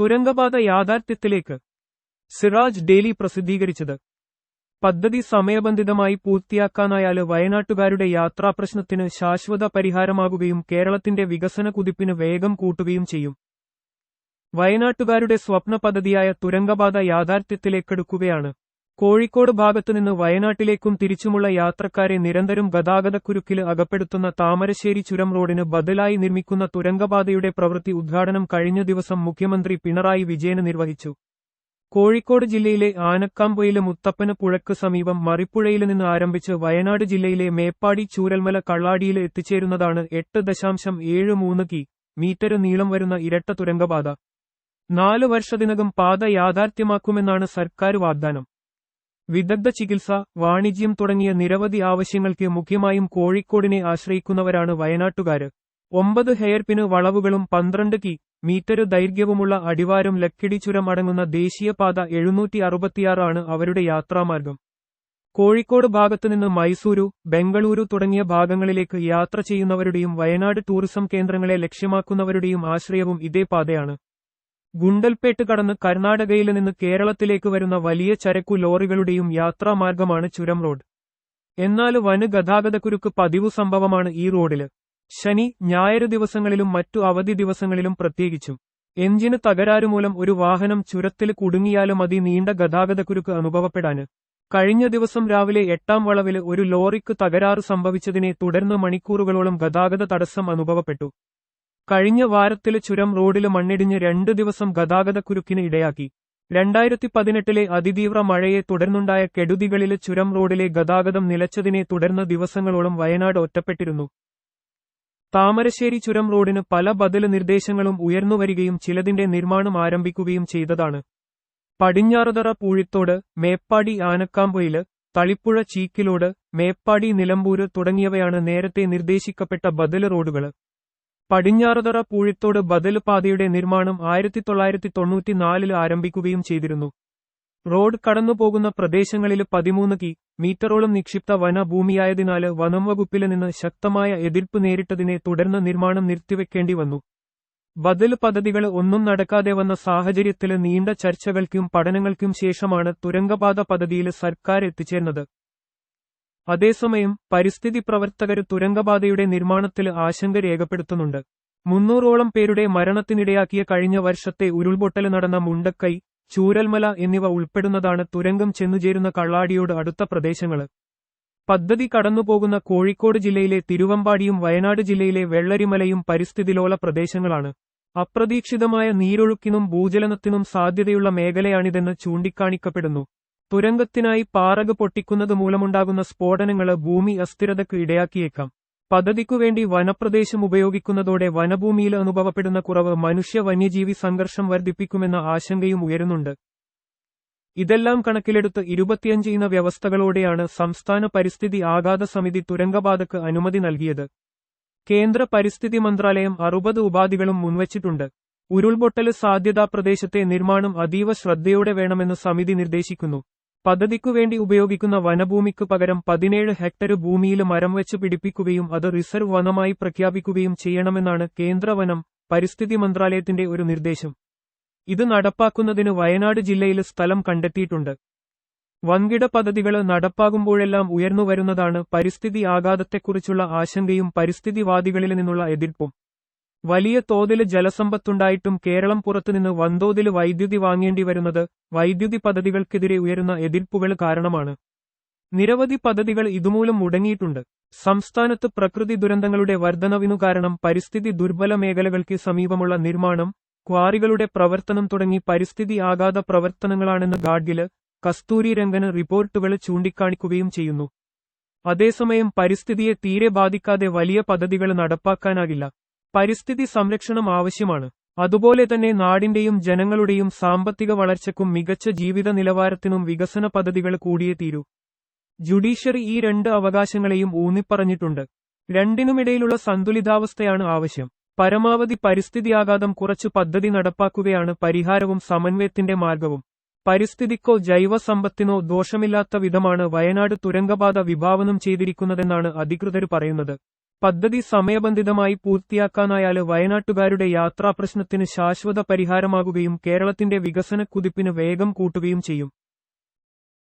തുരങ്കപാത യാഥാർത്ഥ്യത്തിലേക്ക്. Siraj daily പ്രസിദ്ധീകരിച്ചത്. പദ്ധതി സമയബന്ധിതമായി പൂർത്തിയാക്കാനായാൽ വയനാട്ടുകാരുടെ യാത്രാ പ്രശ്നത്തിന് ശാശ്വത പരിഹാരമാകുകയും കേരളത്തിന്റെ വികസന കുതിപ്പിന് വേഗം കൂട്ടുകയും ചെയ്യും. വയനാട്ടുകാരുടെ സ്വപ്ന പദ്ധതിയായ തുരങ്കപാത യാഥാർത്ഥ്യത്തിലേക്കെടുക്കുകയാണ്. കോഴിക്കോട് ഭാഗത്തുനിന്ന് വയനാട്ടിലേക്കും തിരിച്ചുമുള്ള യാത്രക്കാരെ നിരന്തരം ഗതാഗതക്കുരുക്കിൽ അകപ്പെടുത്തുന്ന താമരശ്ശേരി ചുരം റോഡിന് ബദലായി നിർമ്മിക്കുന്ന തുരങ്കപാതയുടെ പ്രവൃത്തി ഉദ്ഘാടനം കഴിഞ്ഞ ദിവസം മുഖ്യമന്ത്രി പിണറായി വിജയന് നിർവഹിച്ചു. കോഴിക്കോട് ജില്ലയിലെ ആനക്കാമ്പുയിലെ മുത്തപ്പന പുഴക്ക് സമീപം മറിപ്പുഴയിൽ നിന്ന് ആരംഭിച്ച് വയനാട് ജില്ലയിലെ മേപ്പാടി ചൂരൽമല കള്ളാടിയിൽ എത്തിച്ചേരുന്നതാണ് എട്ട് ദശാംശം ഏഴ് മൂന്ന് കി മീറ്റർ നീളം വരുന്ന ഇരട്ട തുരങ്കപാത. നാല് വർഷത്തിനകം പാത യാഥാർത്ഥ്യമാക്കുമെന്നാണ് സർക്കാർ വാഗ്ദാനം. വിദഗ്ധ ചികിത്സ വാണിജ്യം തുടങ്ങിയ നിരവധി ആവശ്യങ്ങൾക്ക് മുഖ്യമായും കോഴിക്കോടിനെ ആശ്രയിക്കുന്നവരാണ് വയനാട്ടുകാർ ഒമ്പത് ഹെയർപിന് വളവുകളും പന്ത്രണ്ട് കി മീറ്റർ ദൈർഘ്യവുമുള്ള അടിവാരം ലക്കിടി ചുരം അടങ്ങുന്ന ദേശീയപാത എഴുന്നൂറ്റി അറുപത്തിയാറാണ് അവരുടെ യാത്രാമാർഗം. കോഴിക്കോട് ഭാഗത്തുനിന്ന് മൈസൂരു ബംഗളൂരു തുടങ്ങിയ ഭാഗങ്ങളിലേക്ക് യാത്ര ചെയ്യുന്നവരുടെയും വയനാട് ടൂറിസം കേന്ദ്രങ്ങളെ ലക്ഷ്യമാക്കുന്നവരുടെയും ആശ്രയവും ഇതേ പാതയാണ്. ഗുണ്ടൽപേട്ട് കടന്ന് കർണാടകയിൽ നിന്ന് കേരളത്തിലേക്ക് വരുന്ന വലിയ ചരക്കു ലോറികളുടെയും യാത്രാമാർഗമാണ് ചുരം റോഡ്. എന്നാൽ വന് ഗതാഗതക്കുരുക്ക് പതിവു സംഭവമാണ് ഈ റോഡിൽ ശനി ഞായർ ദിവസങ്ങളിലും മറ്റു അവധി ദിവസങ്ങളിലും പ്രത്യേകിച്ചും. എഞ്ചിന് തകരാറുമൂലം ഒരു വാഹനം ചുരത്തിൽ കുടുങ്ങിയാലും അതി നീണ്ട ഗതാഗതക്കുരുക്ക് അനുഭവപ്പെടാന്. കഴിഞ്ഞ ദിവസം രാവിലെ എട്ടാം വളവിൽ ഒരു ലോറിക്ക് തകരാറ് സംഭവിച്ചതിനെ തുടർന്ന് മണിക്കൂറുകളോളം ഗതാഗത തടസ്സം അനുഭവപ്പെട്ടു. കഴിഞ്ഞ വാരത്തിലെ ചുരം റോഡിൽ മണ്ണിടിഞ്ഞ് രണ്ടു ദിവസം ഗതാഗതക്കുരുക്കിന് ഇടയാക്കി. രണ്ടായിരത്തി പതിനെട്ടിലെ അതിതീവ്ര മഴയെ തുടർന്നുണ്ടായ കെടുതികളിലെ ചുരം റോഡിലെ ഗതാഗതം നിലച്ചതിനെ തുടർന്ന് ദിവസങ്ങളോളം വയനാട് ഒറ്റപ്പെട്ടിരുന്നു. താമരശ്ശേരി ചുരം റോഡിന് പല ബദൽ നിർദ്ദേശങ്ങളും ഉയർന്നുവരികയും ചിലതിന്റെ നിർമ്മാണം ആരംഭിക്കുകയും ചെയ്തതാണ്. പടിഞ്ഞാറുതറ പൂഴിത്തോട് മേപ്പാടി ആനക്കാമ്പൊയിൽ തളിപ്പുഴ ചീക്കിലോട് മേപ്പാടി നിലമ്പൂര് തുടങ്ങിയവയാണ് നേരത്തെ നിർദ്ദേശിക്കപ്പെട്ട ബദൽ റോഡുകൾ. പടിഞ്ഞാറതറ പൂഴിത്തോട് ബദൽ പാതയുടെ നിർമ്മാണം ആയിരത്തി തൊള്ളായിരത്തി തൊണ്ണൂറ്റിനാലിൽ ആരംഭിക്കുകയും ചെയ്തിരുന്നു. റോഡ് കടന്നുപോകുന്ന പ്രദേശങ്ങളിൽ പതിമൂന്ന് കി മീറ്ററോളം നിക്ഷിപ്ത വനഭൂമിയായതിനാല് വനം വകുപ്പിൽ നിന്ന് ശക്തമായ എതിർപ്പ് നേരിട്ടതിനെ തുടർന്ന് നിർമ്മാണം നിർത്തിവെക്കേണ്ടി വന്നു ബദൽ പദ്ധതികൾ ഒന്നും നടക്കാതെ വന്ന സാഹചര്യത്തിൽ നീണ്ട ചർച്ചകൾക്കും പഠനങ്ങൾക്കും ശേഷമാണ് തുരങ്കപാത പദ്ധതിയിൽ സർക്കാർ എത്തിച്ചേർന്നത്. അതേസമയം പരിസ്ഥിതി പ്രവർത്തകർ തുരങ്കപാതയുടെ നിർമ്മാണത്തിൽ ആശങ്ക രേഖപ്പെടുത്തുന്നുണ്ട്. മുന്നൂറോളം പേരുടെ മരണത്തിനിടയാക്കിയ കഴിഞ്ഞ വർഷത്തെ ഉരുൾപൊട്ടൽ നടന്ന മുണ്ടക്കൈ ചൂരൽമല എന്നിവ ഉൾപ്പെടുന്നതാണ് തുരങ്കം ചെന്നുചേരുന്ന കള്ളാടിയോട് അടുത്ത പ്രദേശങ്ങൾ പദ്ധതി കടന്നുപോകുന്ന കോഴിക്കോട് ജില്ലയിലെ തിരുവമ്പാടിയും വയനാട് ജില്ലയിലെ വെള്ളരിമലയും പരിസ്ഥിതിലോല പ്രദേശങ്ങളാണ്. അപ്രതീക്ഷിതമായ നീരൊഴുക്കിനും ഭൂചലനത്തിനും സാധ്യതയുള്ള മേഖലയാണിതെന്ന് ചൂണ്ടിക്കാണിക്കപ്പെടുന്നു. തുരങ്കത്തിനായി പാറക് പൊട്ടിക്കുന്നത് മൂലമുണ്ടാകുന്ന സ്ഫോടനങ്ങൾ ഭൂമി അസ്ഥിരതയ്ക്ക് ഇടയാക്കിയേക്കാം. പദ്ധതിക്കുവേണ്ടി വനപ്രദേശം ഉപയോഗിക്കുന്നതോടെ വനഭൂമിയിൽ അനുഭവപ്പെടുന്ന കുറവ് മനുഷ്യ വന്യജീവി സംഘർഷം വർദ്ധിപ്പിക്കുമെന്ന ആശങ്കയും ഉയരുന്നുണ്ട്. ഇതെല്ലാം കണക്കിലെടുത്ത് ഇരുപത്തിയഞ്ച് ഇന വ്യവസ്ഥകളോടെയാണ് സംസ്ഥാന പരിസ്ഥിതി ആഘാത സമിതി തുരങ്കപാതക്ക് അനുമതി നൽകിയത്. കേന്ദ്ര പരിസ്ഥിതി മന്ത്രാലയം അറുപത് ഉപാധികളും മുൻവച്ചിട്ടുണ്ട്. ഉരുൾപൊട്ടൽ സാധ്യതാ പ്രദേശത്തെ നിർമ്മാണം അതീവ ശ്രദ്ധയോടെ വേണമെന്ന് സമിതി നിർദ്ദേശിക്കുന്നു. പദ്ധതിക്കുവേണ്ടി ഉപയോഗിക്കുന്ന വനഭൂമിക്ക് പകരം പതിനേഴ് ഹെക്ടർ ഭൂമിയിൽ മരം വെച്ച് പിടിപ്പിക്കുകയും അത് റിസർവ് വനമായി പ്രഖ്യാപിക്കുകയും ചെയ്യണമെന്നാണ് കേന്ദ്ര വനം പരിസ്ഥിതി മന്ത്രാലയത്തിന്റെ ഒരു നിർദ്ദേശം. ഇത് നടപ്പാക്കുന്നതിന് വയനാട് ജില്ലയിൽ സ്ഥലം കണ്ടെത്തിയിട്ടുണ്ട്. വൻകിട പദ്ധതികൾ നടപ്പാകുമ്പോഴെല്ലാം ഉയർന്നുവരുന്നതാണ് പരിസ്ഥിതി ആഘാതത്തെക്കുറിച്ചുള്ള ആശങ്കയും പരിസ്ഥിതിവാദികളിൽ നിന്നുള്ള എതിർപ്പും. വലിയ തോതിൽ ജലസമ്പത്തുണ്ടായിട്ടും കേരളം പുറത്തുനിന്ന് വൻതോതിൽ വൈദ്യുതി വാങ്ങേണ്ടി വരുന്നത് വൈദ്യുതി പദ്ധതികൾക്കെതിരെ ഉയരുന്ന എതിർപ്പുകൾ കാരണമാണ്. നിരവധി പദ്ധതികൾ ഇതുമൂലം മുടങ്ങിയിട്ടുണ്ട്. സംസ്ഥാനത്ത് പ്രകൃതി ദുരന്തങ്ങളുടെ വർധനവിനു കാരണം പരിസ്ഥിതി ദുർബല മേഖലകൾക്ക് സമീപമുള്ള നിർമ്മാണം ക്വാറികളുടെ പ്രവർത്തനം തുടങ്ങി പരിസ്ഥിതി ആഘാത പ്രവർത്തനങ്ങളാണെന്ന് ഗാഡ്ഗിൽ കസ്തൂരി രംഗന് റിപ്പോർട്ടുകൾ ചൂണ്ടിക്കാണിക്കുകയും ചെയ്യുന്നു. അതേസമയം പരിസ്ഥിതിയെ തീരെ ബാധിക്കാതെ വലിയ പദ്ധതികൾ നടപ്പാക്കാനാകില്ല. പരിസ്ഥിതി സംരക്ഷണം ആവശ്യമാണ്. അതുപോലെ തന്നെ നാടിന്റെയും ജനങ്ങളുടെയും സാമ്പത്തിക വളർച്ചയ്ക്കും മികച്ച ജീവിത നിലവാരത്തിനും വികസന പദ്ധതികൾ കൂടിയേ തീരൂ. ജുഡീഷ്യറി ഈ രണ്ട് അവകാശങ്ങളെയും ഊന്നിപ്പറഞ്ഞിട്ടുണ്ട്. രണ്ടിനുമിടയിലുള്ള സന്തുലിതാവസ്ഥയാണ് ആവശ്യം. പരമാവധി പരിസ്ഥിതി ആഘാതം കുറച്ചു പദ്ധതി നടപ്പാക്കുകയാണ് പരിഹാരവും സമന്വയത്തിന്റെ മാർഗവും. പരിസ്ഥിതിക്കോ ജൈവസമ്പത്തിനോ ദോഷമില്ലാത്ത വിധമാണ് വയനാട് തുരങ്കപാത വിഭാവനം ചെയ്തിരിക്കുന്നതെന്നാണ് അധികൃതർ പറയുന്നത്. പദ്ധതി സമയബന്ധിതമായി പൂർത്തിയാക്കാനായാൽ വയനാട്ടുകാരുടെ യാത്രാപ്രശ്നത്തിന് ശാശ്വത പരിഹാരമാകുകയും കേരളത്തിന്റെ വികസന കുതിപ്പിന് വേഗം കൂട്ടുകയും ചെയ്യും.